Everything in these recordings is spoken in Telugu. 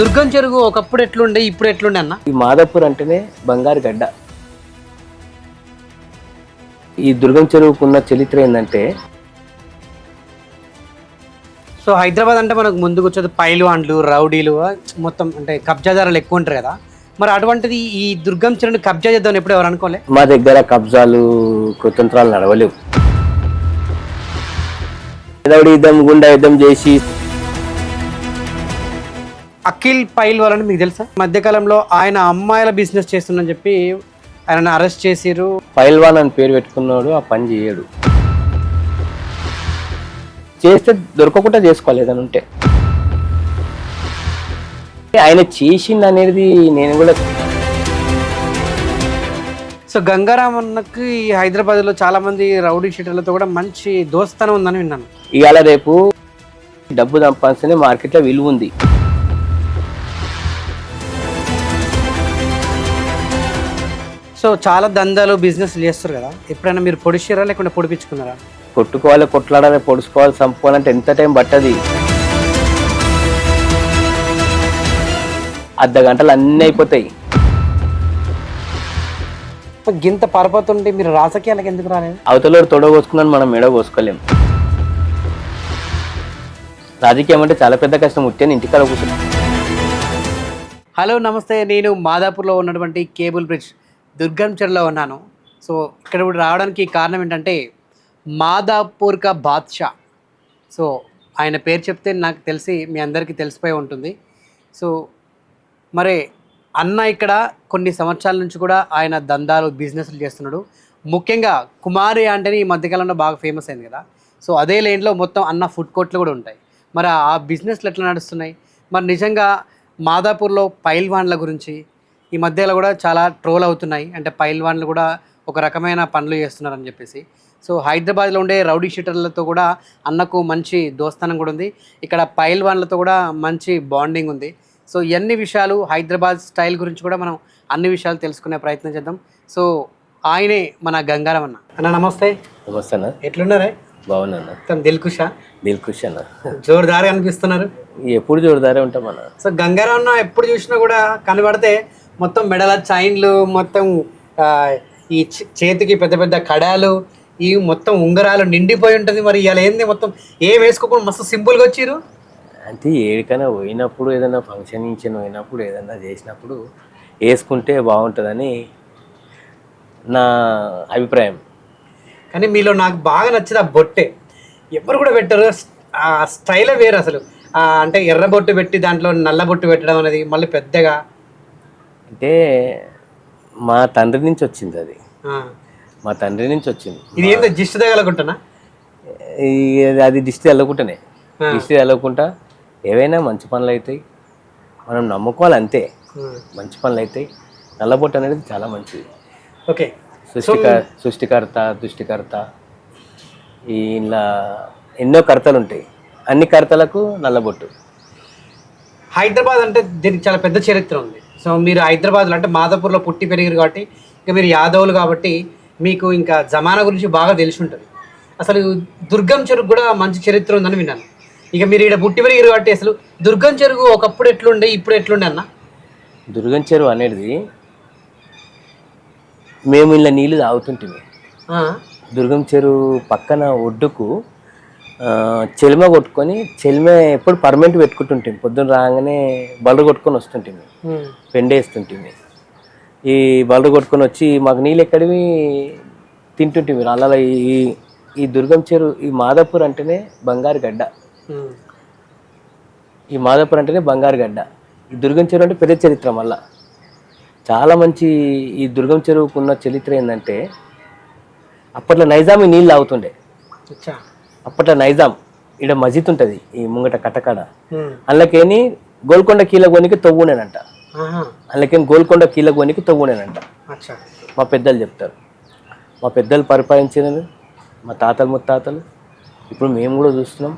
దుర్గం చెరువు ఒకప్పుడు ఎట్లుండే ఇప్పుడు ఎట్లుండే అన్న? ఈ మాదాపూర్ అంటేనే బంగారు గడ్డ. ఈ దుర్గం చెరువుకున్న చరిత్ర ఏంటంటే సో హైదరాబాద్ అంటే మనకు ముందుకు వచ్చేది పైల్వాన్లు రౌడీలు మొత్తం అంటే కబ్జాదారులు ఎక్కువ ఉంటారు కదా. మరి అటువంటిది ఈ దుర్గం చెరువుని కబ్జా చేద్దామని ఎప్పుడు ఎవరు అనుకోలే? మా దగ్గర కబ్జాలు కుతంత్రాలు నడవలేవు. యుద్ధం గుండా యుద్ధం చేసి అఖిల్ పైల్వాల్ అని మీకు తెలుసా? మధ్యకాలంలో ఆయన అమ్మాయిల బిజినెస్ చేస్తుందని చెప్పి ఆయన అరెస్ట్ చేసిరు పైల్వాన్ అని పేరు పెట్టుకున్నాడు ఆ పని చేయడు. చేస్తే దొరకకుండా చేసుకోవాలి ఏదైనా ఉంటే. ఆయన చేసింది అనేది నేను కూడా సో గంగారాం అన్నకి హైదరాబాద్లో చాలా మంది రౌడీ షీటర్లతో కూడా మంచి దోస్తనం ఉందని విన్నాను. ఇవాళ రేపు డబ్బు సంపాదిస్తేనే మార్కెట్లో విలువ ఉంది. సో చాలా దందాలు బిజినెస్ చేస్తారు కదా. ఎప్పుడైనా మీరు పొడిచారా లేకుంటే పొడిపించుకున్నారా? కొట్టుకోవాలి కొట్లాడాలి పొడుచుకోవాలి చంపుకోవాలంటే ఎంత టైం పట్టది? అర్ధ గంటలు అన్నీ అయిపోతాయి. గింత పరపతుంటే మీరు రాజకీయాలకు ఎందుకు రాలేదు? అవతల తొడగోసుకున్నాను మనం మెడ కోసుకోలేం. రాజకీయం అంటే చాలా పెద్ద కష్టం ఉట్టాను ఇంటికాడ కూర్చుని హలో నమస్తే. నేను మాదాపూర్లో ఉన్నటువంటి కేబుల్ బ్రిడ్జ్. దుర్గం చెరులో ఉన్నాను. సో ఇక్కడ ఇప్పుడు రావడానికి కారణం ఏంటంటే మాదాపూర్ కా బాద్షా. సో ఆయన పేరు చెప్తే నాకు తెలిసి మీ అందరికీ తెలిసిపోయి ఉంటుంది. సో మరి అన్న ఇక్కడ కొన్ని సంవత్సరాల నుంచి కూడా ఆయన దందాలు బిజినెస్లు చేస్తున్నాడు. ముఖ్యంగా కుమారి అంటేనే ఈ మధ్యకాలంలో బాగా ఫేమస్ అయింది కదా. సో అదే లైన్లో మొత్తం అన్న ఫుడ్ కోర్ట్లు కూడా ఉంటాయి. మరి ఆ బిజినెస్లు ఎట్లా నడుస్తున్నాయి? మరి నిజంగా మాదాపూర్లో పైల్వాన్ల గురించి ఈ మధ్యలో కూడా చాలా ట్రోల్ అవుతున్నాయి. అంటే పైల్వాన్లు కూడా ఒక రకమైన పనులు చేస్తున్నారని చెప్పేసి. సో హైదరాబాద్లో ఉండే రౌడీ షీటర్లతో కూడా అన్నకు మంచి దోస్తానం కూడా ఉంది. ఇక్కడ పైల్వాన్లతో కూడా మంచి బాండింగ్ ఉంది. సో ఇవన్నీ విషయాలు హైదరాబాద్ స్టైల్ గురించి కూడా మనం అన్ని విషయాలు తెలుసుకునే ప్రయత్నం చేద్దాం. సో ఆయనే మన గంగారం అన్న అన్న నమస్తే. నమస్తే అన్న. ఎట్లున్నారే? బాగున్నా మొత్తం దిల్కుషా? దిల్కుష్ అన్న. జోరుదారి అనిపిస్తున్నారు. ఎప్పుడు చూడదారే ఉంటాం అన్న. సో గంగారావు అన్న ఎప్పుడు చూసినా కూడా కనబడితే మొత్తం మెడల చైన్లు మొత్తం ఈ చేతికి పెద్ద పెద్ద కడాలు ఈ మొత్తం ఉంగరాలు నిండిపోయి ఉంటుంది మరి ఇలా ఏంది మొత్తం? ఏం వేసుకోకుండా మస్తు సింపుల్గా వచ్చిర్రు? అంటే ఏడికైనా పోయినప్పుడు ఏదైనా ఫంక్షన్ నుంచి పోయినప్పుడు ఏదైనా చేసినప్పుడు వేసుకుంటే బాగుంటుందని నా అభిప్రాయం. కానీ మీలో నాకు బాగా నచ్చింది ఆ బొట్టే. ఎవరు కూడా పెట్టరు. ఆ స్టైలే వేరు అసలు. అంటే ఎర్ర బొట్టు పెట్టి దాంట్లో నల్ల బొట్టు పెట్టడం అనేది మళ్ళీ పెద్దగా అంటే మా తండ్రి నుంచి వచ్చింది అది. మా తండ్రి నుంచి వచ్చింది. ఇది ఏందో జిస్ట్ తగలకుంటున్నా ఈ- అది దిష్టి వెళ్ళకుండానే దిష్టి వెళ్ళకుండా ఏవైనా మంచి పనులు అవుతాయి. మనం నమ్ముకోవాలి అంతే. మంచి పనులు అవుతాయి. నల్లబొట్టు అనేది చాలా మంచిది. ఓకే. సృష్టిక సృష్టికర్త దృష్టికర్త ఈ ఇలా ఎన్నో కర్తలు ఉంటాయి. అన్ని కర్తలకు నల్లబొట్టు. హైదరాబాద్ అంటే దీనికి చాలా పెద్ద చరిత్ర ఉంది. సో మీరు హైదరాబాద్లో అంటే మాదాపూర్లో పుట్టి పెరిగారు కాబట్టి ఇంకా మీరు యాదవులు కాబట్టి మీకు ఇంకా జమానా గురించి బాగా తెలిసి ఉంటుంది అసలు దుర్గం చెరుకు కూడా మంచి చరిత్ర ఉందని విన్నాను. ఇక మీరు ఇక్కడ పుట్టి పెరిగారు కాబట్టి అసలు దుర్గం చెరుకు ఒకప్పుడు ఎట్లుండే ఇప్పుడు ఎట్లుండే అన్న? దుర్గం చెరువు అనేది మేము ఇలా నీళ్ళు తాగుతుంటిమి. ఆ, దుర్గం చెరువు పక్కన ఒడ్డుకు చెలిమ కొట్టుకొని చెలిమ ఎప్పుడు పర్మనెంట్ పెట్టుకుంటుంటాం పొద్దున్న రాగానే బలరు కొట్టుకొని వస్తుంటిమి. ఉమ్, పెండేస్తుంటిమి. ఈ బలరు కొట్టుకొని వచ్చి మాకు నీళ్ళు ఎక్కడివి తింటుంటిమి. అలా ఈ ఈ దుర్గం చెరువు ఈ మాదాపూర్ అంటేనే బంగారు గడ్డ. ఈ మాదాపూర్ అంటేనే బంగారు గడ్డ. ఈ దుర్గం చెరువు అంటే పెద్ద చరిత్ర మళ్ళా. చాలా మంచి ఈ దుర్గం చెరువుకున్న చరిత్ర ఏంటంటే అప్పట్లో నైజామి నీళ్ళు తాగుతుండే. అప్పట్లో నైజాం. ఇక్కడ మస్జిద్ ఉంటుంది ఈ ముంగట కట్టకాడ ఉమ్, అందులోకేని గోల్కొండ కీలగోనికి తవ్వునేనంట. అందులోకేని గోల్కొండ కీలగోనికి తవ్వునేనంట. మా పెద్దలు చెప్తారు. మా పెద్దలు పరిపాలించినది మా తాతలు ముత్తాతలు. ఇప్పుడు మేము కూడా చూస్తున్నాం.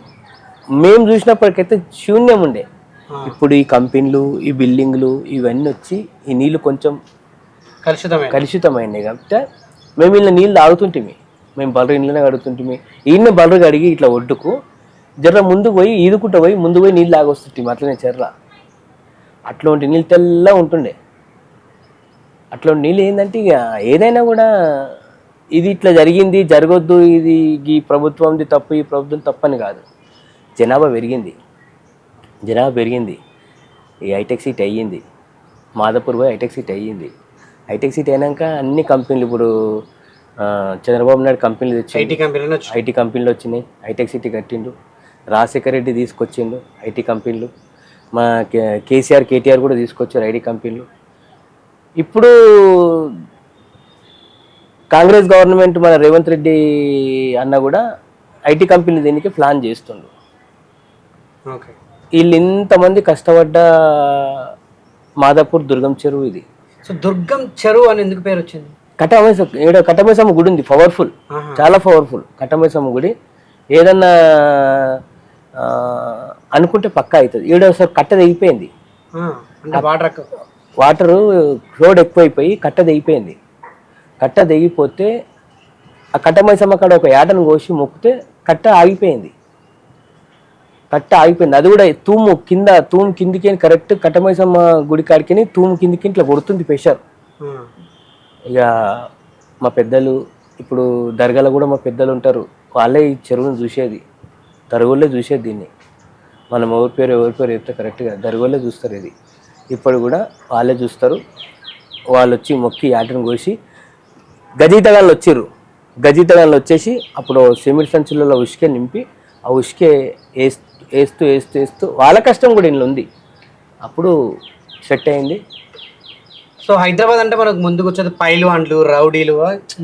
మేము చూసినప్పటికైతే శూన్యం ఉండే. ఇప్పుడు ఈ కంపెనీలు ఈ బిల్డింగ్లు ఇవన్నీ వచ్చి ఈ నీళ్ళు కొంచెం కలుషితమైన కలుషితమైనవి కాబట్టి మేము ఇలా నీళ్ళు తాగుతుంటిమి. మేము బలరు ఇంట్లోనే కడుగుతుంటిమి. ఈయన బలరు కడిగి ఇట్లా ఒడ్డుకు జర్ర ముందు పోయి ఈదుకుంటూ పోయి ముందు పోయి నీళ్ళు తాగొస్తుంటిమి. అట్లనే చెర్ర. అట్లాంటి నీళ్ళు తెల్ల ఉంటుండే. అట్లాంటి నీళ్ళు ఏంటంటే ఇక ఏదైనా కూడా ఇది ఇట్లా జరిగింది జరగొద్దు ఇది ఈ ప్రభుత్వంది తప్పు ఈ ప్రభుత్వం తప్పని కాదు. జనాభా పెరిగింది. జనాభా పెరిగింది. ఈ హైటెక్ సీట్ అయ్యింది. మాదాపూర్ పోయి హైటెక్ సీట్ అయ్యింది. హైటెక్ సీట్ అయినాక అన్ని కంపెనీలు ఇప్పుడు చంద్రబాబు నాయుడు కంపెనీలు తెచ్చి ఐటీ కంపెనీలో ఐటీ కంపెనీలు వచ్చినాయి. హైటెక్ సిటీ కట్టిండు. రాజశేఖర రెడ్డి తీసుకొచ్చిండు ఐటీ కంపెనీలు. మా కేసీఆర్ కేటీఆర్ కూడా తీసుకొచ్చారు ఐటీ కంపెనీలు. ఇప్పుడు కాంగ్రెస్ గవర్నమెంట్ మన రేవంత్ రెడ్డి అన్న కూడా ఐటీ కంపెనీలు దీనికి ప్లాన్ చేస్తుండు. ఓకే. వీళ్ళు ఇంతమంది కష్టపడ్డ మాదాపూర్ దుర్గం చెరువు ఇది. సో దుర్గం చెరువు అని ఎందుకు పేరు వచ్చింది? కట్టమైస ఈడ కట్టమైసమ్మ గుడి ఉంది పవర్ఫుల్. చాలా పవర్ఫుల్ కట్టమైసమ్మ గుడి ఏదన్నా అనుకుంటే పక్కా అవుతుంది. ఈడ ఒకసారి కట్ట తెగిపోయింది. వాటర్ రోడ్ ఎక్కువైపోయి కట్ట తెగిపోయింది. కట్ట తెగిపోతే ఆ కట్టమైసమ్మ కాడ ఒక ఏటను కోసి మొక్కితే కట్ట ఆగిపోయింది. కట్ట ఆగిపోయింది. అది కూడా తూము కింద తూము కిందికి కరెక్ట్ కట్టమైసమ్మ గుడి కాడికి తూము కిందికి ఇట్లా కొడుతుంది ప్రెషర్ ఇక మా పెద్దలు ఇప్పుడు దర్గాలో కూడా మా పెద్దలు ఉంటారు. వాళ్ళే ఈ చెరువును చూసేది. దరుగుళ్ళే చూసేది దీన్ని. మనం ఎవరి పేరు ఎవరి పేరు చెప్తే కరెక్ట్గా దరుగుళ్ళే చూస్తారు ఇది. ఇప్పుడు కూడా వాళ్ళే చూస్తారు. వాళ్ళు వచ్చి మొక్కి ఆటను కోసి గజీతగాళ్ళు వచ్చారు. గజీతగాళ్ళు వచ్చేసి అప్పుడు సిమెంట్ సంచులలో ఉసుకే నింపి ఆ ఉసుకే వేస్తూ వేస్తూ వేస్తూ వేస్తూ వాళ్ళ కష్టం కూడా ఇంట్లో ఉంది. అప్పుడు సెట్ అయింది. సో హైదరాబాద్ అంటే మనకు ముందుకు వచ్చేది పైల్వాన్లు రౌడీలు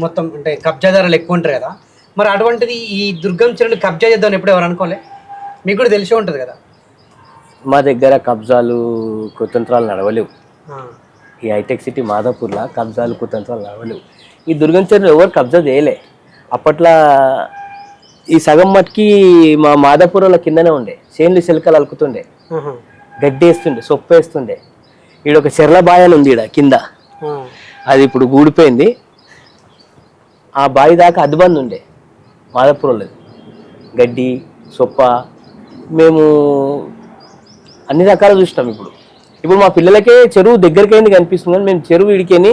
మొత్తం అంటే కబ్జాదారులు ఎక్కువ ఉంటారు కదా. మరి అటువంటిది ఈ దుర్గం చెరువుని కబ్జా చేద్దామని ఎప్పుడు ఎవరు అనుకోలే? మీకు కూడా తెలిసే ఉంటుంది కదా. మా దగ్గర కబ్జాలు కుతంత్రాలు నడవలేవు. ఈ హైటెక్ సిటీ మాదాపూర్లో కబ్జాలు కుతంత్రాలు నడవలేవు. ఈ దుర్గం చెరువు ఎవరు కబ్జా చేయలే. అప్పట్లో ఈ సగం మట్కి మా మాదాపూర్లో కిందనే ఉండే. చేన్లు చిలకలు అలుకుతుండే. గడ్డి వేస్తుండే సొప్పు వేస్తుండే. ఈడ ఒక చెర్ల బాయలు ఉంది ఈడ కింద. అది ఇప్పుడు గూడిపోయింది. ఆ బావి దాకా అద్దుబంది ఉండే. మాదాపూర్లో గడ్డి సొప్ప మేము అన్ని రకాలు చూసినాం ఇప్పుడు. ఇప్పుడు మా పిల్లలకే చెరువు దగ్గరికి అయింది కనిపిస్తుంది కానీ మేము చెరువు ఇడికేని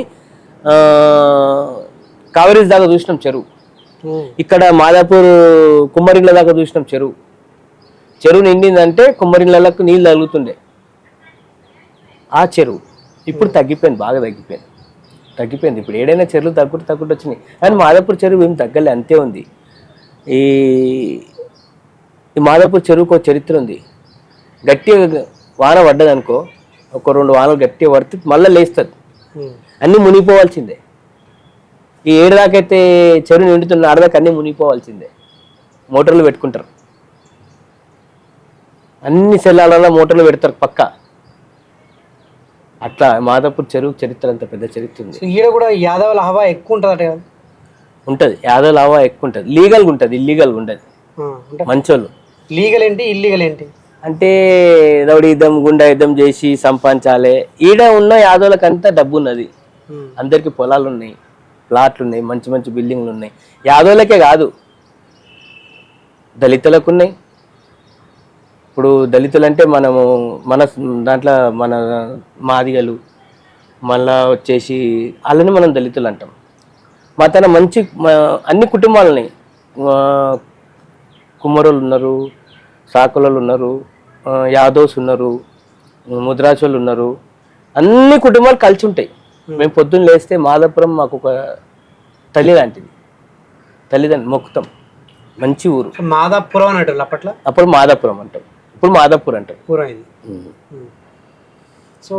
కావేరీస్ దాకా చూసినాం చెరువు. ఇక్కడ మాదాపూర్ కుమ్మరిళ్ళ దాకా చూసినాం చెరువు. చెరువు నిండిందంటే కుమ్మరిళ్ళకు నీళ్ళు తగులుతుండే. ఆ చెరువు ఇప్పుడు తగ్గిపోయింది బాగా తగ్గిపోయింది. తగ్గిపోయింది. ఇప్పుడు ఏడైనా చెరువులు తగ్గుతూ తగ్గుతూ వచ్చినాయి. కానీ మాదాపూర్ చెరువు ఏం తగ్గలే అంతే ఉంది. ఈ ఈ మాదాపూర్ చెరువుకు ఒక చరిత్ర ఉంది. గట్టిగా వాన పడ్డదనుకో ఒక రెండు వానలు గట్టిగా పడితే మళ్ళీ లేస్తుంది. అన్నీ మునిగిపోవాల్సిందే. ఈ ఏడు దాకైతే చెరువు నిండుతున్న ఆడదాకా అన్నీ మునిగిపోవాల్సిందే. మోటార్లు పెట్టుకుంటారు. అన్ని సెల్లాలలో మోటార్లు పెడతారు పక్క. అట్లా మాదాపూర్ చెరువు చరిత్ర అంత పెద్ద చరిత్ర ఉంది. ఈడ కూడా యాదవుల హవా ఎక్కువ ఉంటుందట కదా? ఉంటుంది. యాదవ లావా ఎక్కువ ఉంటుంది. లీగల్గా ఉంటుంది. ఇల్లీగల్గా ఉండదు మంచోళ్ళు. లీగల్ ఏంటి? ఇల్లీగల్ ఏంటి? అంటే రౌడీ యుద్ధం గుండా యుద్ధం చేసి సంపాదించాలి. ఈడ ఉన్న యాదవులకు అంతా డబ్బు ఉన్నది అందరికి పొలాలు ఉన్నాయి ప్లాట్లు ఉన్నాయి మంచి మంచి బిల్డింగ్లు ఉన్నాయి యాదవులకే కాదు. దళితులకు ఉన్నాయి ఇప్పుడు దళితులు అంటే మనము మన దాంట్లో మన మాదిగలు మళ్ళా వచ్చేసి వాళ్ళని మనం దళితులు అంటాం. మా తన మంచి అన్ని కుటుంబాలని కుమ్మరోళ్ళు ఉన్నారు సాకులలో ఉన్నారు యాదవ్స్ ఉన్నారు ముద్రాచోళ్ళు ఉన్నారు. అన్ని కుటుంబాలు కలిసి ఉంటాయి. మేము పొద్దున్న లేస్తే మాదాపురం మాకు ఒక తల్లి లాంటిది. తల్లిదండ్రులు మొక్కుతాం. మంచి ఊరు. మాదాపురం అనేటోళ్ళు అప్పట్లో? అప్పుడు మాదాపురం అంటాం. ఇప్పుడు మాదాపూర్ అంటాం. సో